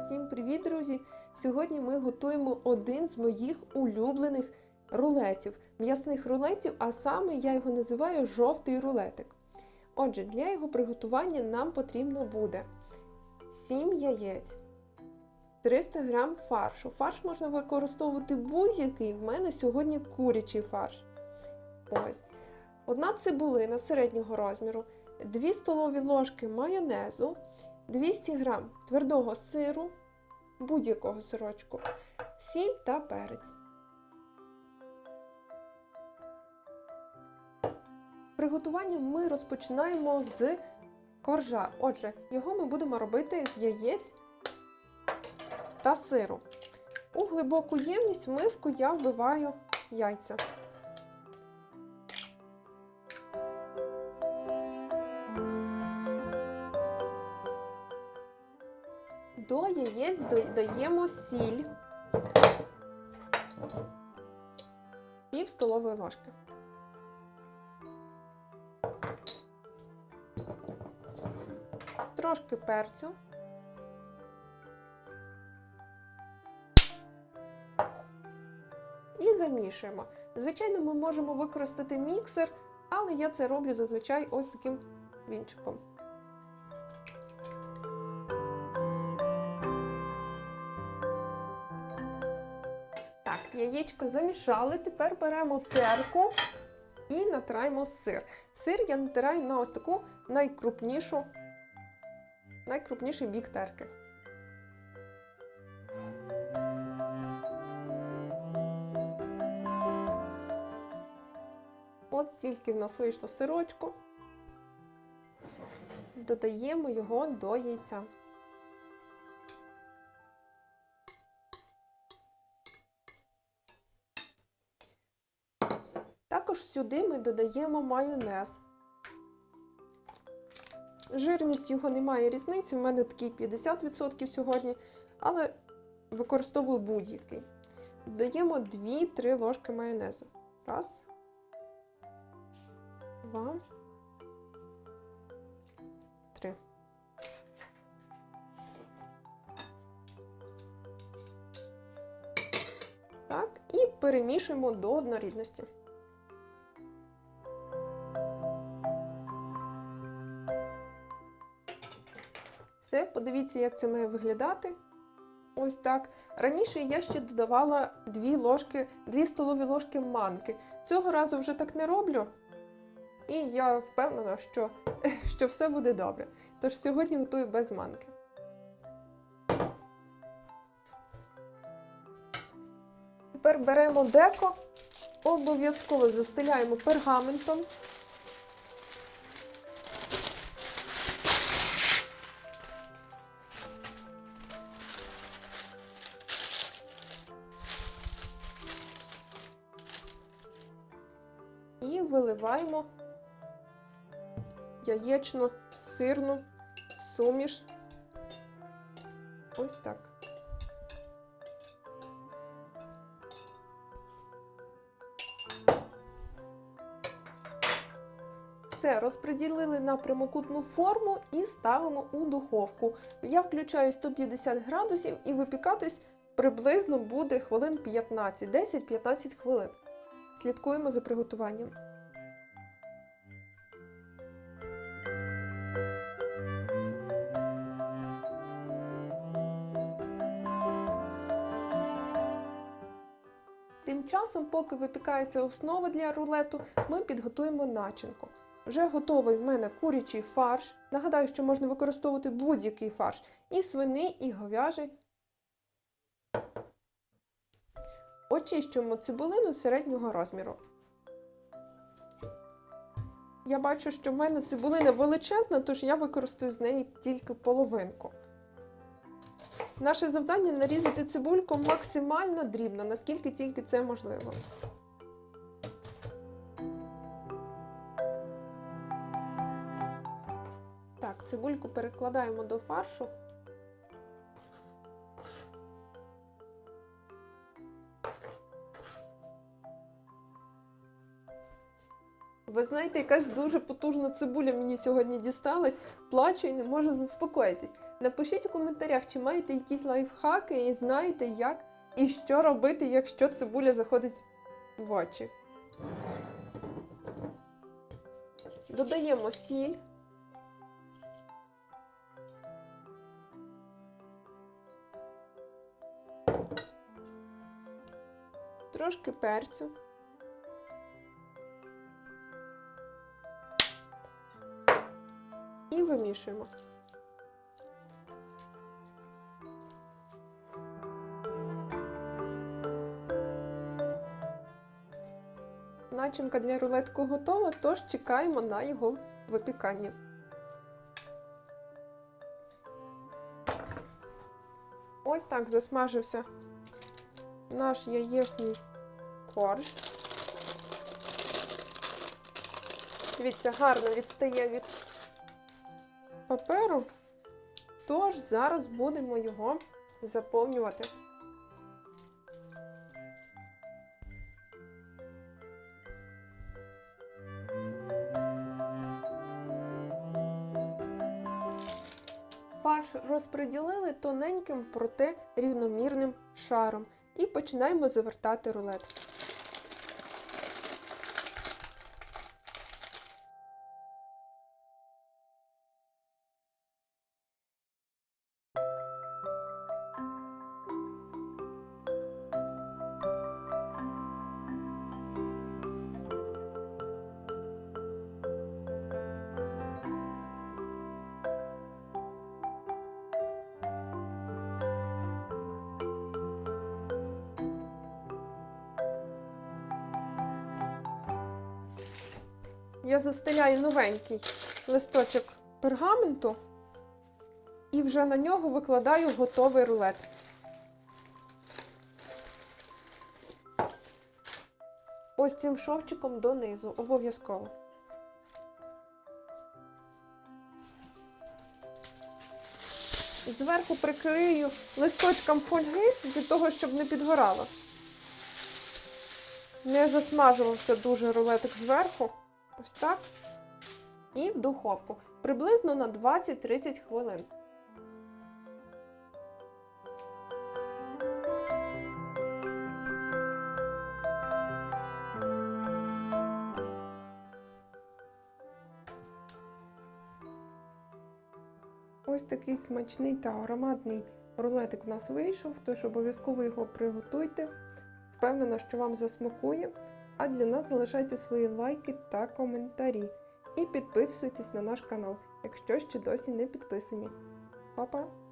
Всім привіт, друзі! Сьогодні ми готуємо один з моїх улюблених рулетів, м'ясних рулетів, а саме я його називаю жовтий рулетик. Отже, для його приготування нам потрібно буде 7 яєць, 300 г фаршу. Фарш можна використовувати будь-який. В мене сьогодні курячий фарш. Ось. Одна цибулина середнього розміру, 2 столові ложки майонезу, 200 г твердого сиру, будь-якого сирочку, сіль та перець. Приготування ми розпочинаємо з коржа. Отже, його ми будемо робити з яєць та сиру. У глибоку ємність в миску я вбиваю яйця. До яєць додаємо сіль пів столової ложки. Трошки перцю. І замішуємо. Звичайно, ми можемо використати міксер, але я це роблю зазвичай ось таким вінчиком. Яєчко замішали. Тепер беремо терку і натираємо сир. Сир я натираю на ось таку найкрупнішу, найкрупніший бік терки. От стільки в нас вийшло сирочку. Додаємо його до яйця. Також сюди ми додаємо майонез. Жирність його немає різниці, в мене такий 50% сьогодні, але використовую будь-який. Додаємо 2-3 ложки майонезу. Раз. Два. Три. Так, і перемішуємо до однорідності. Все, подивіться, як це має виглядати. Ось так. Раніше я ще додавала 2 ложки, 2 столові ложки манки. Цього разу вже так не роблю. І я впевнена, що, що все буде добре. Тож сьогодні готую без манки. Тепер беремо деко, обов'язково застеляємо пергаментом. І виливаємо яєчну сирну суміш. Ось так. Все, розподілили на прямокутну форму і ставимо у духовку. Я включаю 150 градусів і випікатись приблизно буде хвилин 15, 10-15 хвилин. Слідкуємо за приготуванням. Тим часом, поки випікається основа для рулету, ми підготуємо начинку. Вже готовий в мене курячий фарш. Нагадаю, що можна використовувати будь-який фарш. І свиний, і говяжий. Очищуємо цибулину середнього розміру. Я бачу, що в мене цибулина величезна, тож я використаю з неї тільки половинку. Наше завдання нарізати цибульку максимально дрібно, наскільки тільки це можливо. Так, цибульку перекладаємо до фаршу. Ви знаєте, якась дуже потужна цибуля мені сьогодні дісталась. Плачу і не можу заспокоїтись. Напишіть у коментарях, чи маєте якісь лайфхаки і знаєте, як і що робити, якщо цибуля заходить в очі. Додаємо сіль. Трошки перцю. Вимішуємо. Начинка для рулетку готова, тож чекаємо на його випікання. Ось так засмажився наш яєчний корж. Дивіться, гарно відстає від паперу. Тож зараз будемо його заповнювати. Фарш розподілили тоненьким, проте рівномірним шаром. І починаємо завертати рулет. Я застеляю новенький листочок пергаменту і вже на нього викладаю готовий рулет. Ось цим шовчиком донизу, обов'язково. Зверху прикрию листочком фольги для того, щоб не підгорало. Не засмажувався дуже рулетик зверху. Ось так. І в духовку. Приблизно на 20-30 хвилин. Ось такий смачний та ароматний рулетик у нас вийшов, тож обов'язково його приготуйте. Впевнена, що вам засмакує. А для нас залишайте свої лайки та коментарі. І підписуйтесь на наш канал, якщо ще досі не підписані. Па-па!